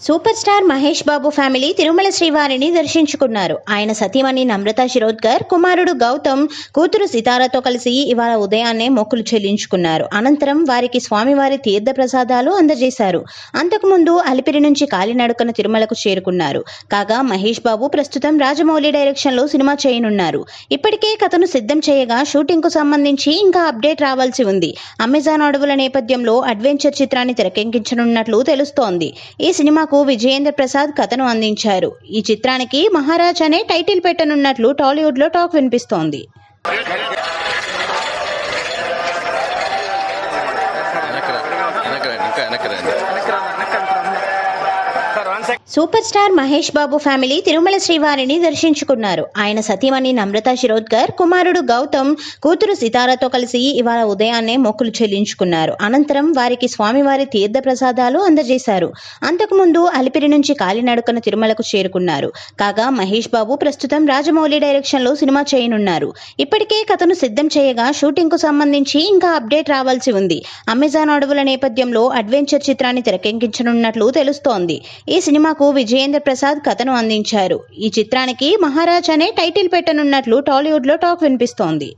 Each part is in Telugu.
Super star Mahesh Babu family Tirumala శ్రీవారిని దర్శించుకున్నారు. ఆయన సతీమణి నమ్రత శిరోద్కర్ కుమారుడు గౌతమ్ కూతురు సితారాతో కలిసి ఇవాళ ఉదయాన్నే మొక్కులు చెల్లించుకున్నారు. అనంతరం వారికి స్వామివారి తీర్థ ప్రసాదాలు అందజేశారు. అంతకుముందు అలిపిరి నుంచి కాలినడకన తిరుమలకు చేరుకున్నారు. కాగా మహేష్ బాబు ప్రస్తుతం రాజమౌళి డైరెక్షన్లో సినిమా చేయనున్నారు. ఇప్పటికే కథను సిద్ధం చేయగా షూటింగ్కు సంబంధించి ఇంకా అప్డేట్ రావాల్సి ఉంది. అమెజాన్ అడవుల నేపథ్యంలో అడ్వెంచర్ చిత్రాన్ని తెరకెక్కించనున్నట్లు తెలుస్తోంది. ఈ సినిమా సినిమాకు విజయేంద్ర ప్రసాద్ కథను అందించారు. ఈ చిత్రానికి మహారాజ్ అనే టైటిల్ పెట్టనున్నట్లు టాలీవుడ్లో టాక్ వినిపిస్తోంది. వెనక్కి ఇంకా super star Mahesh Babu family Tirumala శ్రీవారిని దర్శించుకున్నారు. ఆయన సతీమణి నమ్రత శిరోద్కర్ కుమారుడు గౌతమ్ కూతురు సితారాతో కలిసి ఇవాళ ఉదయాన్నే మొక్కులు చెల్లించుకున్నారు. అనంతరం వారికి స్వామివారి తీర్థ ప్రసాదాలు అందజేశారు. అంతకుముందు అలిపిరి నుంచి కాలినడకన తిరుమలకు చేరుకున్నారు. కాగా మహేష్ బాబు ప్రస్తుతం రాజమౌళి డైరెక్షన్లో సినిమా చేయనున్నారు. ఇప్పటికే కథను సిద్ధం చేయగా షూటింగ్కు సంబంధించి ఇంకా అప్డేట్ రావాల్సి ఉంది. అమెజాన్ అడవుల నేపథ్యంలో అడ్వెంచర్ చిత్రాన్ని తెరకెక్కించనున్నట్లు తెలుస్తోంది. ఈ సినిమా సినిమాకు విజయేంద్ర ప్రసాద్ కథను అందించారు. ఈ చిత్రానికి మహారాజ్ అనే టైటిల్ పెట్టనున్నట్లు టాలీవుడ్లో టాక్ వినిపిస్తోంది.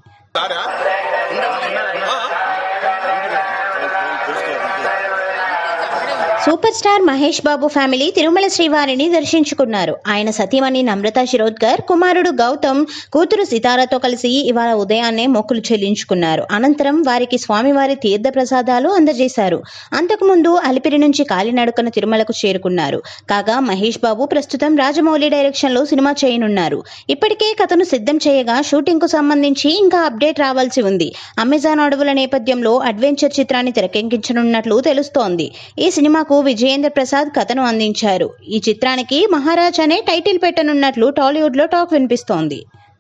Super star Mahesh Babu family Tirumala శ్రీవారిని దర్శించుకున్నారు. ఆయన సతీమణి నమ్రత శిరోద్కర్ కుమారుడు గౌతమ్ కూతురు సితారాతో కలిసి ఇవాళ ఉదయాన్నే మొక్కులు చెల్లించుకున్నారు. అనంతరం వారికి స్వామివారి తీర్థ ప్రసాదాలు అందజేశారు. అంతకుముందు అలిపిరి నుంచి కాలినడకన తిరుమలకు చేరుకున్నారు. కాగా మహేష్ బాబు ప్రస్తుతం రాజమౌళి డైరెక్షన్లో సినిమా చేయనున్నారు. ఇప్పటికే కథను సిద్ధం చేయగా షూటింగ్కు సంబంధించి ఇంకా అప్డేట్ రావాల్సి ఉంది. అమెజాన్ అడవుల నేపథ్యంలో అడ్వెంచర్ చిత్రాన్ని తెరకెక్కించనున్నట్లు తెలుస్తోంది. ఈ సినిమాకు విజయేంద్ర ప్రసాద్ కథను అందించారు. ఈ చిత్రానికి మహారాజ్ అనే టైటిల్ పెట్టనున్నట్లు టాలీవుడ్లో టాక్ వినిపిస్తోంది.